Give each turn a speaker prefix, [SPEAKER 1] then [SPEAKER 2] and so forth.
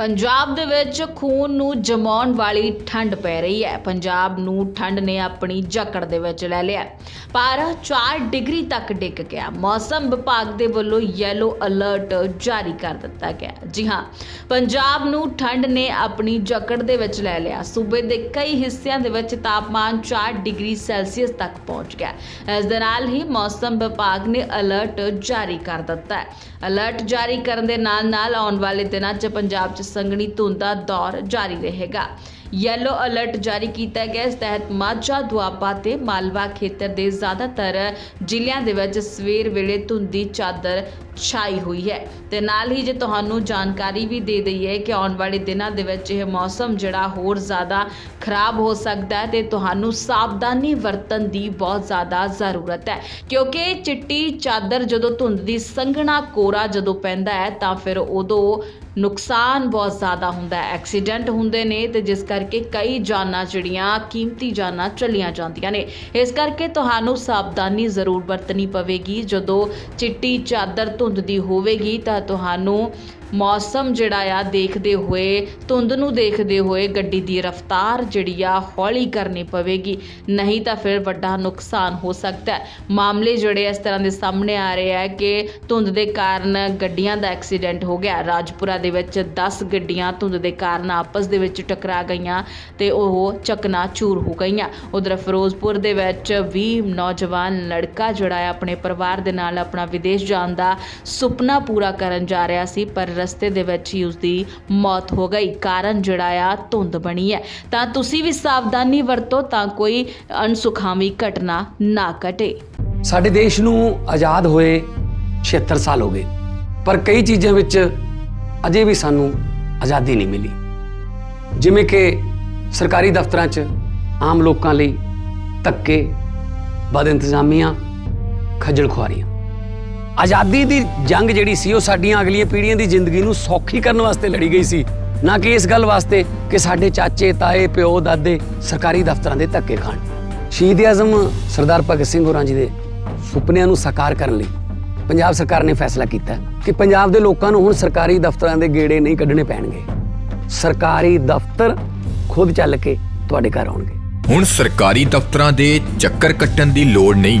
[SPEAKER 1] ਪੰਜਾਬ ਦੇ ਵਿੱਚ ਖੂਨ ਨੂੰ ਜਮਾਉਣ ਵਾਲੀ ਠੰਡ ਪੈ ਰਹੀ ਹੈ। ਪੰਜਾਬ ਨੂੰ ਠੰਡ ਨੇ ਆਪਣੀ ਜਕੜ ਦੇ ਵਿੱਚ ਲੈ ਲਿਆ। ਪਾਰਾ 4 ਡਿਗਰੀ ਤੱਕ ਡਿੱਗ ਗਿਆ। ਮੌਸਮ ਵਿਭਾਗ ਦੇ ਵੱਲੋਂ ਯੈਲੋ ਅਲਰਟ ਜਾਰੀ ਕਰ ਦਿੱਤਾ ਗਿਆ। ਜੀ ਹਾਂ, ਪੰਜਾਬ ਨੂੰ ਠੰਡ ਨੇ ਆਪਣੀ ਜਕੜ ਦੇ ਵਿੱਚ ਲੈ ਲਿਆ। ਸੂਬੇ ਦੇ ਕਈ ਹਿੱਸਿਆਂ ਦੇ ਵਿੱਚ ਤਾਪਮਾਨ 4 ਡਿਗਰੀ ਸੈਲਸੀਅਸ ਤੱਕ ਪਹੁੰਚ ਗਿਆ। ਇਸ ਦੇ ਨਾਲ ਹੀ ਮੌਸਮ ਵਿਭਾਗ ਨੇ ਅਲਰਟ ਜਾਰੀ ਕਰ ਦਿੱਤਾ ਹੈ। ਅਲਰਟ ਜਾਰੀ ਕਰਨ ਦੇ ਨਾਲ ਨਾਲ ਆਉਣ ਵਾਲੇ ਦਿਨਾਂ 'ਚ ਪੰਜਾਬ 'ਚ ਸੰਘਣੀ ਧੁੰਦ ਦਾ ਦੌਰ ਜਾਰੀ ਰਹੇਗਾ। ਯੈਲੋ ਅਲਰਟ ਜਾਰੀ ਕੀਤਾ ਗਿਆ। ਇਸ ਤਹਿਤ ਮਾਝਾ, ਦੁਆਬਾ ਤੇ ਮਾਲਵਾ ਖੇਤਰ ਦੇ ਜ਼ਿਆਦਾਤਰ ਜ਼ਿਲ੍ਹਿਆਂ ਦੇ ਵਿੱਚ ਸਵੇਰ ਵੇਲੇ ਧੁੰਦ ਦੀ ਚਾਦਰ ਛਾਈ ਹੋਈ ਹੈ। ਤੇ ਨਾਲ ਹੀ ਜੇ ਤੁਹਾਨੂੰ ਜਾਣਕਾਰੀ ਵੀ ਦੇ ਦਈਏ ਕਿ ਆਉਣ ਵਾਲੇ ਦਿਨਾਂ ਦੇ ਵਿੱਚ ਇਹ ਮੌਸਮ ਜਿਹੜਾ ਹੋਰ ਜ਼ਿਆਦਾ ਖਰਾਬ ਹੋ ਸਕਦਾ ਹੈ ਤੇ ਤੁਹਾਨੂੰ ਸਾਵਧਾਨੀ ਵਰਤਣ ਦੀ ਬਹੁਤ ਜ਼ਿਆਦਾ ਜ਼ਰੂਰਤ ਹੈ। ਕਿਉਂਕਿ ਚਿੱਟੀ ਚਾਦਰ ਜਦੋਂ ਧੁੰਦ ਦੀ ਸੰਘਣਾ ਕੋਰਾ ਜਦੋਂ ਪੈਂਦਾ ਹੈ ਤਾਂ ਫਿਰ ਉਦੋਂ ਨੁਕਸਾਨ ਬਹੁਤ ਜ਼ਿਆਦਾ ਹੁੰਦਾ ਹੈ। ਐਕਸੀਡੈਂਟ ਹੁੰਦੇ ਨੇ ਤੇ ਜਿਸ ਕਰਕੇ ਕਈ ਜਾਨਾਂ ਜਿਹੜੀਆਂ ਕੀਮਤੀ ਜਾਨਾਂ ਚਲੀਆਂ ਜਾਂਦੀਆਂ ਨੇ। ਇਸ ਕਰਕੇ ਤੁਹਾਨੂੰ ਸਾਵਧਾਨੀ ਜ਼ਰੂਰ ਵਰਤਣੀ ਪਵੇਗੀ। ਜਦੋਂ ਚਿੱਟੀ ਚਾਦਰ ਧੁੰਦ ਦੀ ਹੋਵੇਗੀ ਤਾਂ ਤੁਹਾਨੂੰ ਮੌਸਮ ਜਿਹੜਾ ਆ, ਦੇਖਦੇ ਹੋਏ, ਧੁੰਦ ਨੂੰ ਦੇਖਦੇ ਹੋਏ ਗੱਡੀ ਦੀ ਰਫ਼ਤਾਰ ਜਿਹੜੀ ਆ, ਹੌਲੀ ਕਰਨੀ ਪਵੇਗੀ। ਨਹੀਂ ਤਾਂ ਫਿਰ ਵੱਡਾ ਨੁਕਸਾਨ ਹੋ ਸਕਦਾ ਹੈ। ਮਾਮਲੇ ਜਿਹੜੇ ਇਸ ਤਰ੍ਹਾਂ ਦੇ ਸਾਹਮਣੇ ਆ ਰਹੇ ਆ ਕਿ ਧੁੰਦ ਦੇ ਕਾਰਨ ਗੱਡੀਆਂ ਦਾ ਐਕਸੀਡੈਂਟ ਹੋ ਗਿਆ। ਰਾਜਪੁਰਾ ਦੇ ਵਿੱਚ 10 ਗੱਡੀਆਂ ਧੁੰਦ ਦੇ ਕਾਰਨ ਆਪਸ ਦੇ ਵਿੱਚ ਟਕਰਾ ਗਈਆਂ ਤੇ ਉਹ ਚਕਨਾ ਚੂਰ ਹੋ ਗਈਆਂ। ਉਧਰ ਫਿਰੋਜ਼ਪੁਰ ਦੇ ਵਿੱਚ ਵੀ ਨੌਜਵਾਨ ਲੜਕਾ ਜਿਹੜਾ ਹੈ ਆਪਣੇ ਪਰਿਵਾਰ ਦੇ ਨਾਲ ਆਪਣਾ ਵਿਦੇਸ਼ ਜਾਣ ਦਾ ਸੁਪਨਾ ਪੂਰਾ ਕਰਨ ਜਾ ਰਿਹਾ ਸੀ, ਪਰ ਰਸਤੇ ਦੇ ਵਿੱਚ ਹੀ ਉਸਦੀ ਮੌਤ ਹੋ ਗਈ। ਕਾਰਨ ਜਿਹੜਾ ਆ, ਧੁੰਦ ਬਣੀ ਹੈ। ਤਾਂ ਤੁਸੀਂ ਵੀ ਸਾਵਧਾਨੀ ਵਰਤੋ ਤਾਂ ਕੋਈ ਅਣਸੁਖਾਵੀ ਘਟਨਾ ਨਾ ਘਟੇ।
[SPEAKER 2] ਸਾਡੇ ਦੇਸ਼ ਨੂੰ ਆਜ਼ਾਦ ਹੋਏ 76 ਸਾਲ ਹੋ ਗਏ। ਪਰ ਕਈ ਚੀਜ਼ਾਂ ਵਿੱਚ ਅਜੇ ਵੀ ਸਾਨੂੰ ਆਜ਼ਾਦੀ ਨਹੀਂ ਮਿਲੀ। ਜਿਵੇਂ ਕਿ ਸਰਕਾਰੀ ਦਫ਼ਤਰਾਂ 'ਚ ਆਮ ਲੋਕਾਂ ਲਈ ਧੱਕੇ ਬਦ ਇੰਤਜ਼ਾਮੀਆਂ ਖੱਜਲ ਖੁਆਰੀਆਂ। ਆਜ਼ਾਦੀ ਦੀ ਜੰਗ ਜਿਹੜੀ ਸੀ ਉਹ ਸਾਡੀਆਂ ਅਗਲੀਆਂ ਪੀੜ੍ਹੀਆਂ ਦੀ ਜ਼ਿੰਦਗੀ ਨੂੰ ਸੌਖੀ ਕਰਨ ਵਾਸਤੇ ਲੜੀ ਗਈ ਸੀ। ਨਾ ਕਿ ਇਸ ਗੱਲ ਵਾਸਤੇ ਕਿ ਸਾਡੇ ਚਾਚੇ, ਤਾਏ, ਪਿਓ, ਦਾਦੇ ਸਰਕਾਰੀ ਦਫ਼ਤਰਾਂ ਦੇ ਧੱਕੇ ਖਾਣ। ਸ਼ਹੀਦ ਆਜ਼ਮ ਸਰਦਾਰ ਭਗਤ ਸਿੰਘ ਹੋਰਾਂ ਜੀ ਦੇ ਸੁਪਨਿਆਂ ਨੂੰ ਸਾਕਾਰ ਕਰਨ ਲਈ ਪੰਜਾਬ ਸਰਕਾਰ ਨੇ ਫੈਸਲਾ ਕੀਤਾ ਕਿ ਪੰਜਾਬ ਦੇ ਲੋਕਾਂ ਨੂੰ ਹੁਣ ਸਰਕਾਰੀ ਦਫ਼ਤਰਾਂ ਦੇ ਗੇੜੇ ਨਹੀਂ ਕੱਢਣੇ ਪੈਣਗੇ। ਸਰਕਾਰੀ ਦਫ਼ਤਰ ਖੁਦ ਚੱਲ ਕੇ ਤੁਹਾਡੇ ਘਰ ਆਉਣਗੇ।
[SPEAKER 3] ਹੁਣ ਸਰਕਾਰੀ ਦਫ਼ਤਰਾਂ ਦੇ ਚੱਕਰ ਕੱਟਣ ਦੀ ਲੋੜ ਨਹੀਂ।